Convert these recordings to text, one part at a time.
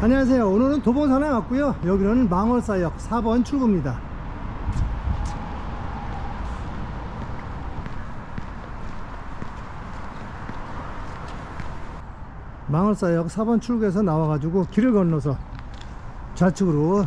안녕하세요. 오늘은 도봉산에 왔고요. 여기는 망월사역 4번 출구입니다. 망월사역 4번 출구에서 나와 가지고 길을 건너서 좌측으로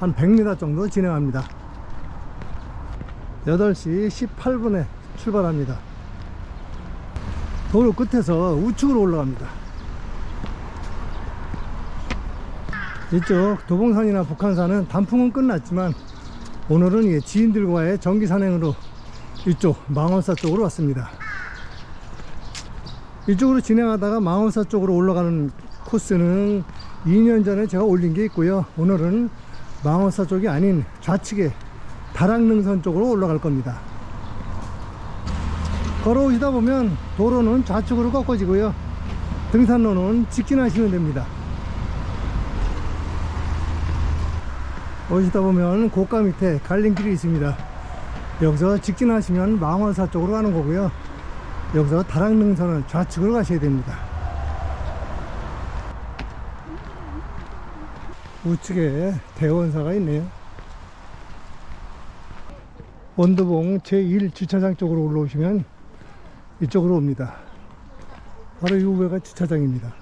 한 100m 정도 진행합니다. 8시 18분에 출발합니다. 도로 끝에서 우측으로 올라갑니다. 이쪽 도봉산이나 북한산은 단풍은 끝났지만 오늘은 이 지인들과의 정기 산행으로 이쪽 망원사 쪽으로 왔습니다. 이쪽으로 진행하다가 망원사 쪽으로 올라가는 코스는 2년 전에 제가 올린 게 있고요. 오늘은 망원사 쪽이 아닌 좌측에 다락능선 쪽으로 올라갈 겁니다. 걸어오시다 보면 도로는 좌측으로 꺾어지고요. 등산로는 직진하시면 됩니다. 오시다 보면 고가 밑에 갈림길이 있습니다. 여기서 직진하시면 망원사 쪽으로 가는 거고요. 여기서 다락능선을 좌측으로 가셔야 됩니다. 우측에 대원사가 있네요. 원도봉 제1주차장 쪽으로 올라오시면 이쪽으로 옵니다. 바로 이 후배가 주차장입니다.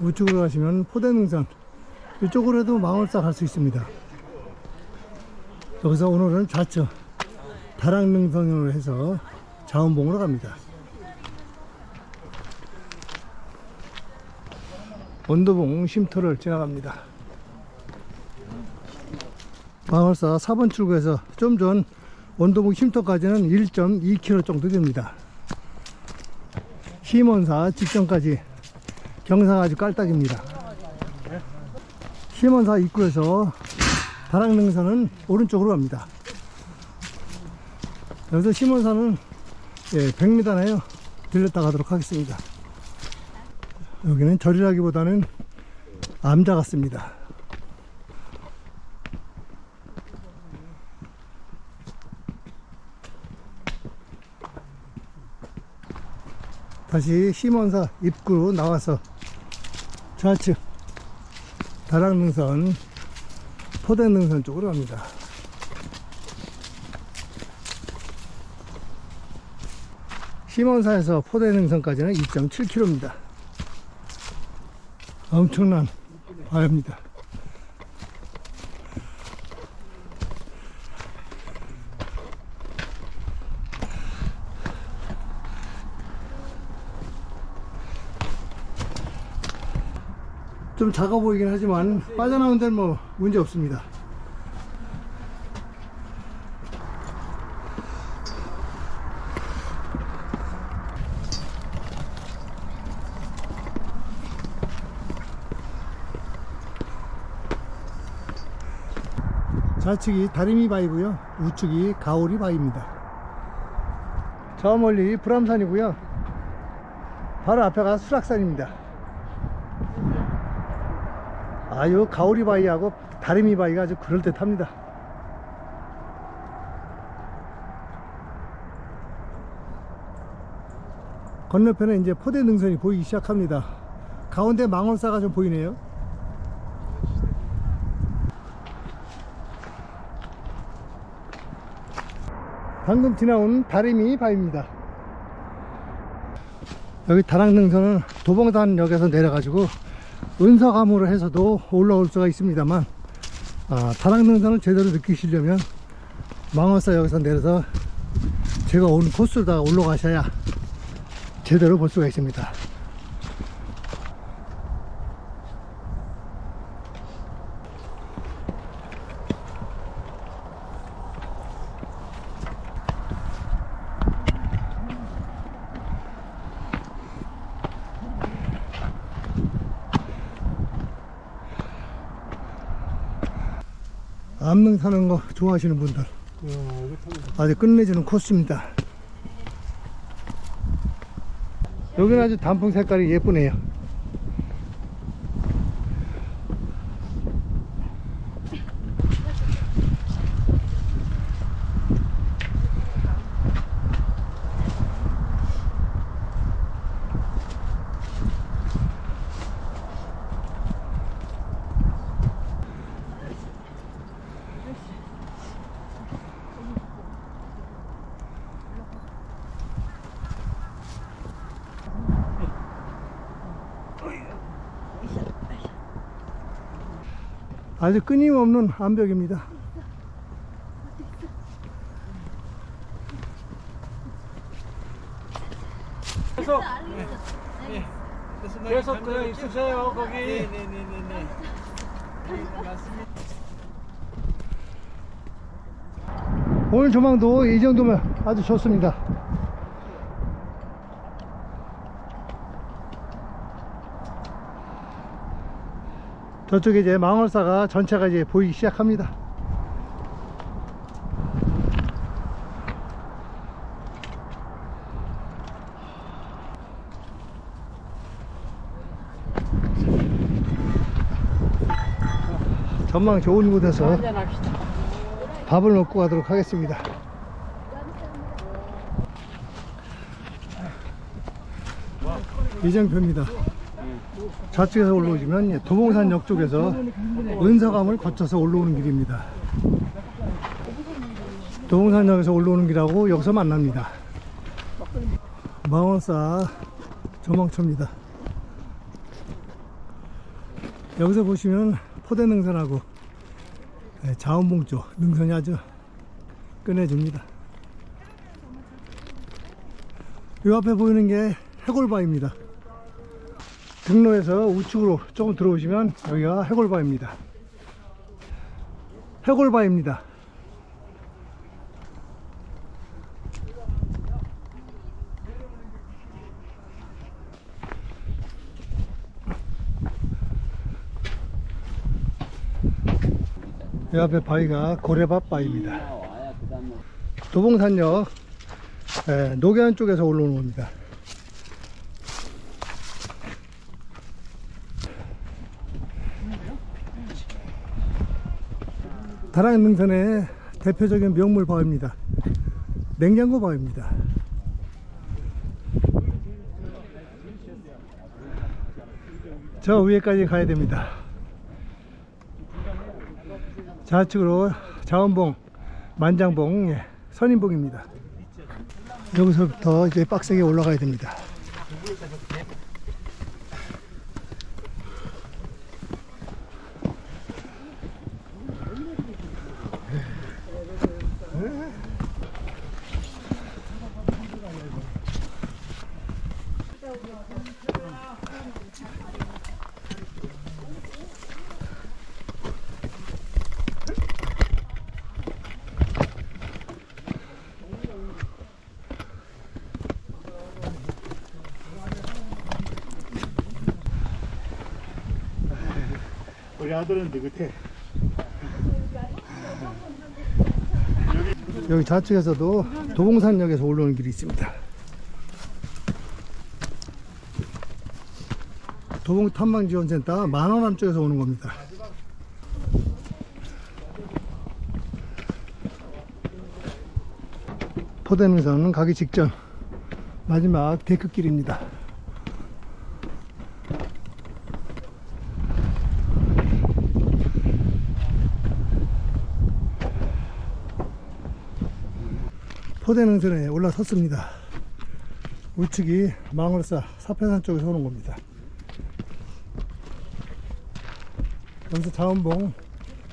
우측으로 가시면 포대능선 이쪽으로 해도 망월사 갈 수 있습니다. 여기서 오늘은 좌측 다락능선으로 해서 자원봉으로 갑니다. 원도봉 쉼터를 지나갑니다. 망월사 4번 출구에서 좀 전 원도봉 쉼터까지는 1.2km 정도 됩니다. 심원사 직전까지 경사가 아주 깔딱입니다. 심원사 입구에서 다락능선은 오른쪽으로 갑니다. 여기서 심원사는 예, 100m나요. 들렸다 가도록 하겠습니다. 여기는 절이라기보다는 암자 같습니다. 다시 심원사 입구로 나와서 좌측 다락능선 포대능선 쪽으로 갑니다. 심원사에서 포대능선까지는 2.7km입니다. 엄청난 바입니다. 좀 작아 보이긴 하지만 빠져나온 데는 뭐 문제 없습니다. 좌측이 다리미 바이고요. 우측이 가오리 바이입니다. 저 멀리 불암산이고요. 바로 앞에가 수락산입니다. 아유 가오리 바위하고 다리미 바위가 아주 그럴듯합니다. 건너편에 이제 포대 능선이 보이기 시작합니다. 가운데 망월사가 좀 보이네요. 방금 지나온 다리미 바위입니다. 여기 다락능선은 도봉산역에서 내려가지고 은사감으로 해서도 올라올 수가 있습니다만 아, 다락능선을 제대로 느끼시려면 망원사역에서 내려서 제가 온 코스를 다 올라가셔야 제대로 볼 수가 있습니다. 암릉 사는 거 좋아하시는 분들 아주 끝내주는 코스입니다. 여기는 아주 단풍 색깔이 예쁘네요. 아주 끊임없는 암벽입니다. 계속 계속 그냥 있으세요 거기. 네네네네. 오늘 조망도 이 정도면 아주 좋습니다. 저쪽에 이제 망월사가 전체가 이제 보이기 시작합니다. 전망 좋은 곳에서. 밥을 먹고 가도록 하겠습니다. 이정표입니다. 좌측에서 올라오시면 도봉산역 쪽에서 은사감을 거쳐서 올라오는 길입니다. 도봉산역에서 올라오는 길하고 여기서 만납니다. 망원사 조망초입니다. 여기서 보시면 포대 능선하고 네, 자원봉 쪽 능선이 아주 끝내줍니다. 이 앞에 보이는 게 해골바입니다. 등로에서 우측으로 조금 들어오시면 여기가 해골바입니다. 해골바입니다. 이 앞에 바위가 고래밥 바위입니다. 도봉산역 예, 노계안 쪽에서 올라오는 겁니다. 다랑 능선의 대표적인 명물 바위입니다. 냉장고 바위입니다. 저 위에까지 가야 됩니다. 좌측으로 자원봉, 만장봉, 예, 선인봉입니다. 여기서부터 이제 빡세게 올라가야 됩니다. 아들은 느긋해. 여기 좌측에서도 도봉산역에서 올라오는 길이 있습니다. 도봉 탐방지원센터 만원암 쪽에서 오는 겁니다. 포대능선은 가기 직전 마지막 데크길입니다. 포대능선에 올라섰습니다. 우측이 망월사 사패산 쪽에서 오는 겁니다. 여기서 자원봉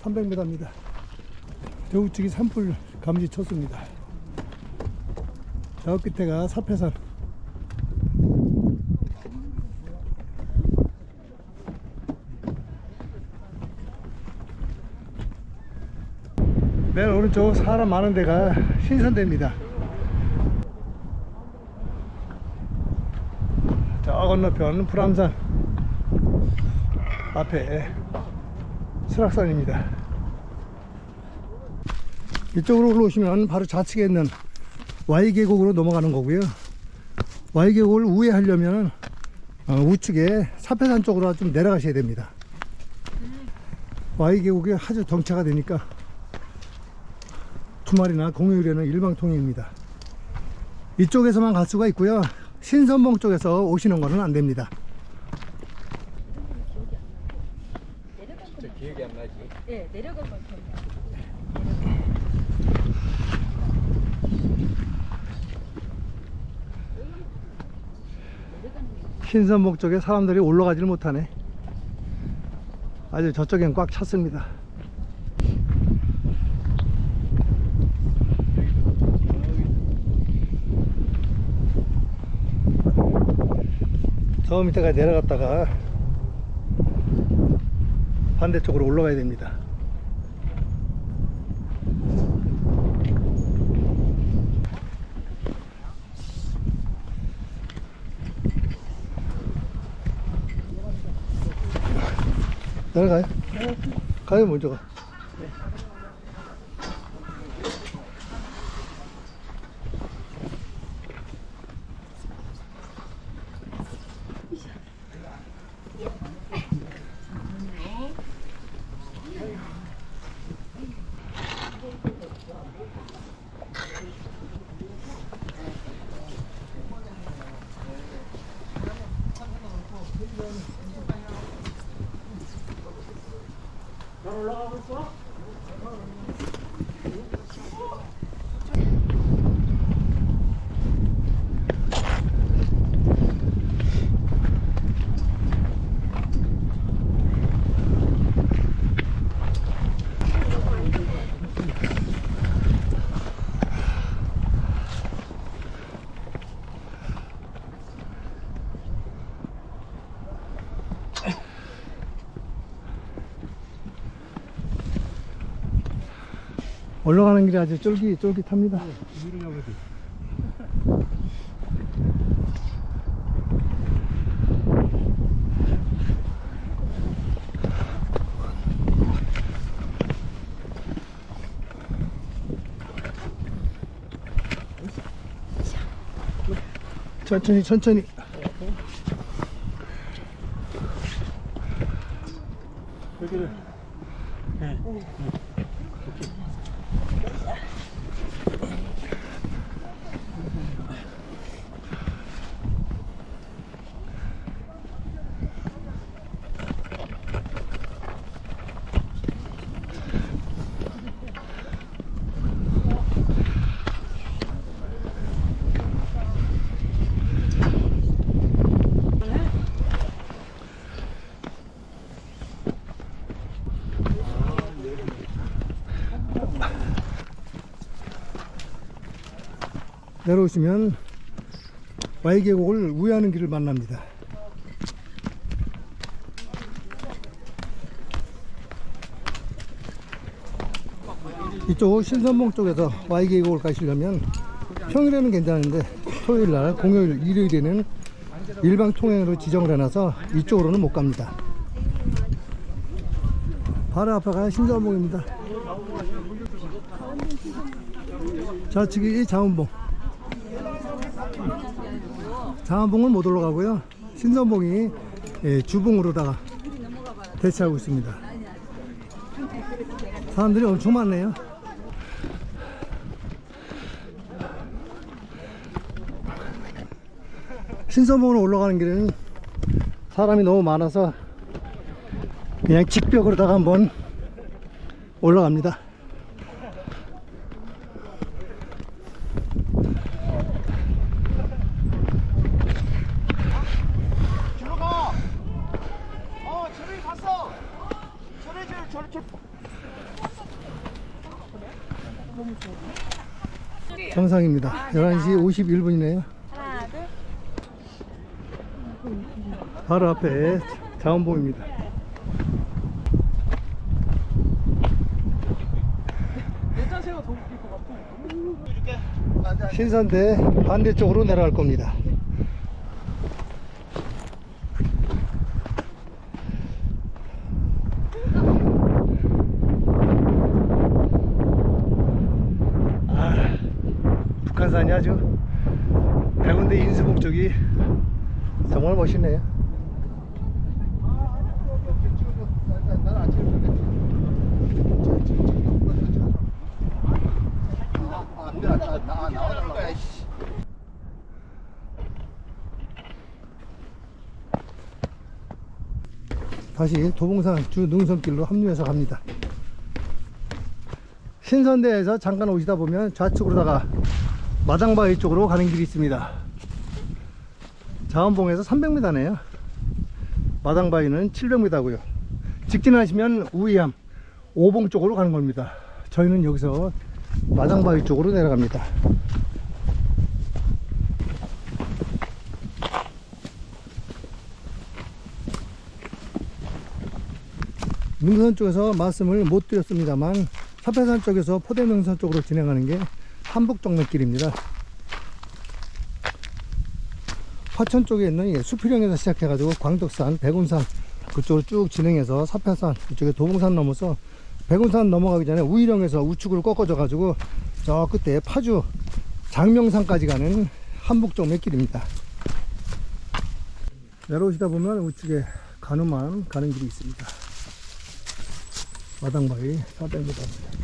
300m입니다. 저 우측이 산불 감지 쳤습니다. 저 끝에가 사패산. 맨 오른쪽 사람 많은 데가 신선대입니다. 저 건너편 불암산 앞에 설악산입니다. 이쪽으로 올라오시면 바로 좌측에 있는 Y계곡으로 넘어가는 거고요. Y계곡을 우회하려면 어, 우측에 사패산 쪽으로 좀 내려가셔야 됩니다. Y계곡이 아주 정체가 되니까 주말이나 공휴일에는 일방통행입니다. 이쪽에서만 갈 수가 있고요. 신선봉 쪽에서 오시는 거는 안 됩니다. 기억이 안 나지. 네, 내려갈 건 좋네요. 신선봉 쪽에 사람들이 올라가지를 못하네. 아주 저쪽엔 꽉 찼습니다. 저 밑에까지 내려갔다가 반대쪽으로 올라가야 됩니다. 내려가요? 가요 먼저 가. for all as. 올라가는 길이 아주 쫄깃쫄깃합니다. 천천히 천천히 내려오시면 와이계곡을 우회하는 길을 만납니다. 이쪽 신선봉 쪽에서 와이계곡을 가시려면 평일에는 괜찮은데 토요일날, 공휴일, 일요일에는 일방 통행으로 지정을 해놔서 이쪽으로는 못 갑니다. 바로 앞에가 신선봉입니다. 좌측이 자운봉. 자원봉은 못 올라가고요. 신선봉이 예, 주봉으로다가 대체하고 있습니다. 사람들이 엄청 많네요. 신선봉으로 올라가는 길은 사람이 너무 많아서 그냥 직벽으로다가 한번 올라갑니다. 뒤로 가. 어, 저리 갔어. 저리 저리 저리 저리. 정상입니다. 11시 51분이네요. 하나, 둘. 바로 앞에 자원봉입니다. 신선대 반대쪽으로 내려갈 겁니다. 아, 북한산이 아주 백운대 인수봉 쪽이 정말 멋있네요. 다시 도봉산 주 능선길로 합류해서 갑니다. 신선대에서 잠깐 오시다 보면 좌측으로다가 마당바위 쪽으로 가는 길이 있습니다. 자원봉에서 300m네요. 마당바위는 700m고요. 직진하시면 우이암 오봉 쪽으로 가는 겁니다. 저희는 여기서 마당바위 쪽으로 내려갑니다. 능선 쪽에서 말씀을 못 드렸습니다만 사패산 쪽에서 포대능선 쪽으로 진행하는 게 한북정맥길입니다. 화천 쪽에 있는 예, 수필령에서 시작해가지고 광덕산, 백운산 그쪽으로 쭉 진행해서 사패산 이쪽에 도봉산 넘어서 백운산 넘어가기 전에 우이령에서 우측으로 꺾어져 가지고 저 끝에 파주 장명산까지 가는 한북정맥길입니다. 내려오시다 보면 우측에 가누만 가는 길이 있습니다. 마당바위 400m입니다.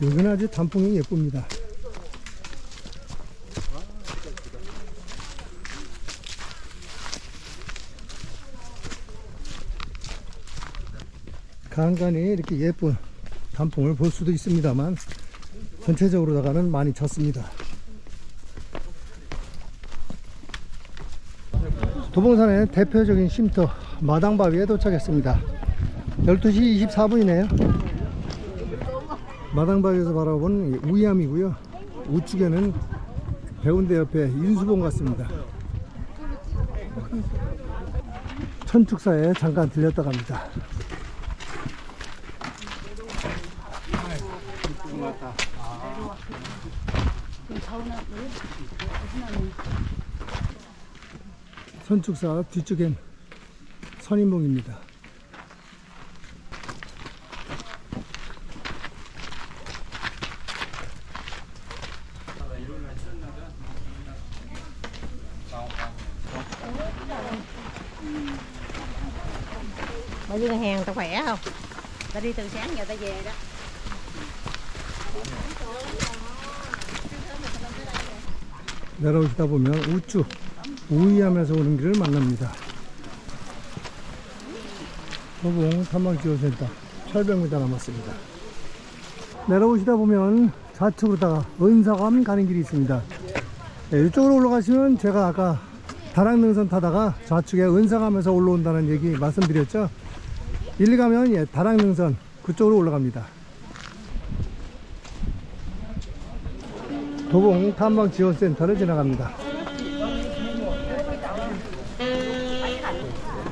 여기는 아주 단풍이 예쁩니다. 간간히 이렇게 예쁜 단풍을 볼 수도 있습니다만 전체적으로다가는 많이 졌습니다. 도봉산의 대표적인 쉼터 마당바위에 도착했습니다. 12시 24분이네요. 마당바위에서 바라본 우이암이고요. 우측에는 배운대 옆에 인수봉 같습니다. 천축사에 잠깐 들렸다 갑니다. 선축사 뒤쪽엔 선인봉입니다. Ở dưới ngân hàng tao khỏe không? Ta đi từ sáng giờ ta về đó. 내려오시다 보면 우측 우이암에서 오는 길을 만납니다. 도봉 탐방지원센터 800m 남았습니다. 내려오시다 보면 좌측으로다가 은사감 가는 길이 있습니다. 네, 이쪽으로 올라가시면 제가 아까 다락능선 타다가 좌측에 은사감에서 올라온다는 얘기 말씀드렸죠. 일리 가면 예, 다락능선 그쪽으로 올라갑니다. 도봉 탐방지원센터를 지나갑니다.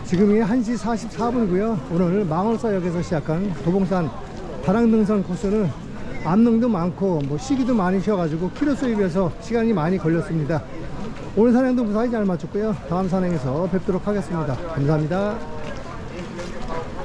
지금이 1시 44분이고요. 오늘 망월사역에서 시작한 도봉산 다락능선 코스는 암릉도 많고 뭐 시기도 많이 쉬어가지고 키로수에 비해서 시간이 많이 걸렸습니다. 오늘 산행도 무사히 잘 마쳤고요. 다음 산행에서 뵙도록 하겠습니다. 감사합니다.